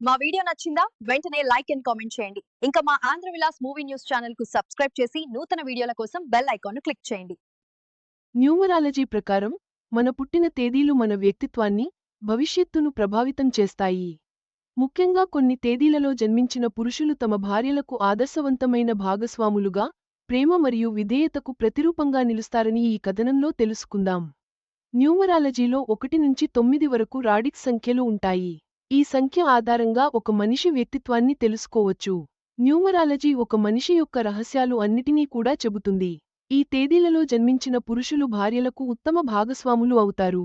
మా వీడియో నచ్చిందా? వెంటనే లైక్ అండ్ కామెంట్ చేయండి. ఇంకా మా ఆంధ్ర విలాస్ మూవీ న్యూస్ ఛానల్కు సబ్స్క్రైబ్ చేసి నూతన వీడియోల కోసం బెల్ ఐకాన్ను క్లిక్ చేయండి. న్యూమరాలజీ ప్రకారం మన పుట్టిన తేదీలు మన వ్యక్తిత్వాన్ని భవిష్యత్తును ప్రభావితం చేస్తాయి. ముఖ్యంగా కొన్ని తేదీలలో జన్మించిన పురుషులు తమ భార్యలకు ఆదర్శవంతమైన భాగస్వాములుగా ప్రేమ మరియు విధేయతకు ప్రతిరూపంగా నిలుస్తారని ఈ కథనంలో తెలుసుకుందాం. న్యూమరాలజీలో ఒకటి నుంచి తొమ్మిది వరకు రాడిక్స్ సంఖ్యలు ఉంటాయి. ఈ సంఖ్య ఆధారంగా ఒక మనిషి వ్యక్తిత్వాన్ని తెలుసుకోవచ్చు. న్యూమరాలజీ ఒక మనిషి యొక్క రహస్యాలు అన్నిటినీ కూడా చెబుతుంది. ఈ తేదీలలో జన్మించిన పురుషులు భార్యలకు ఉత్తమ భాగస్వాములు అవుతారు.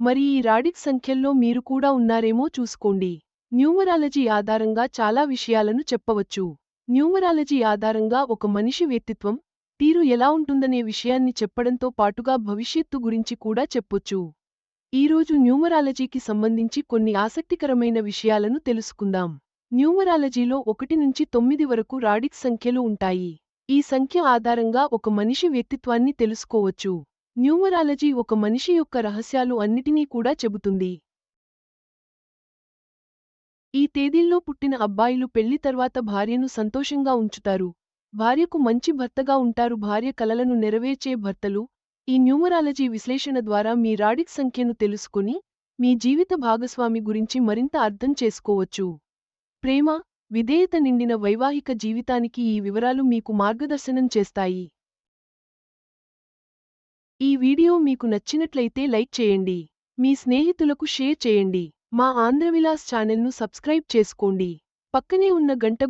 మరి ఈ రాడిక్ సంఖ్యల్లో మీరు కూడా ఉన్నారేమో చూసుకోండి. న్యూమరాలజీ ఆధారంగా చాలా విషయాలను చెప్పవచ్చు. న్యూమరాలజీ ఆధారంగా ఒక మనిషి వ్యక్తిత్వం తీరు ఎలా ఉంటుందనే విషయాన్ని చెప్పడంతో పాటుగా భవిష్యత్తు గురించి కూడా చెప్పొచ్చు. ఈరోజు న్యూమరాలజీకి సంబంధించి కొన్ని ఆసక్తికరమైన విషయాలను తెలుసుకుందాం. న్యూమరాలజీలో ఒకటి నుంచి తొమ్మిది వరకు రాడిక్ సంఖ్యలు ఉంటాయి. ఈ సంఖ్య ఆధారంగా ఒక మనిషి వ్యక్తిత్వాన్ని తెలుసుకోవచ్చు. న్యూమరాలజీ ఒక మనిషి యొక్క రహస్యాలు అన్నిటినీ కూడా చెబుతుంది. ఈ తేదీల్లో పుట్టిన అబ్బాయిలు పెళ్ళి తర్వాత భార్యను సంతోషంగా ఉంచుతారు. భార్యకు మంచి భర్తగా ఉంటారు. భార్య కలలను నెరవేర్చే భర్తలు ఈ న్యూమరాలజీ విశ్లేషణ ద్వారా మీ రాడిక్ సంఖ్యను తెలుసుకుని మీ జీవిత భాగస్వామి గురించి మరింత అర్థం చేసుకోవచ్చు. ప్రేమ విధేయత నిండిన వైవాహిక జీవితానికి ఈ వివరాలు మీకు మార్గదర్శనం చేస్తాయి. ఈ వీడియో మీకు నచ్చినట్లయితే లైక్ చేయండి. మీ స్నేహితులకు షేర్ చేయండి. మా ఆంధ్రవిలాస్ ఛానల్ను సబ్స్క్రైబ్ చేసుకోండి. పక్కనే ఉన్న గంట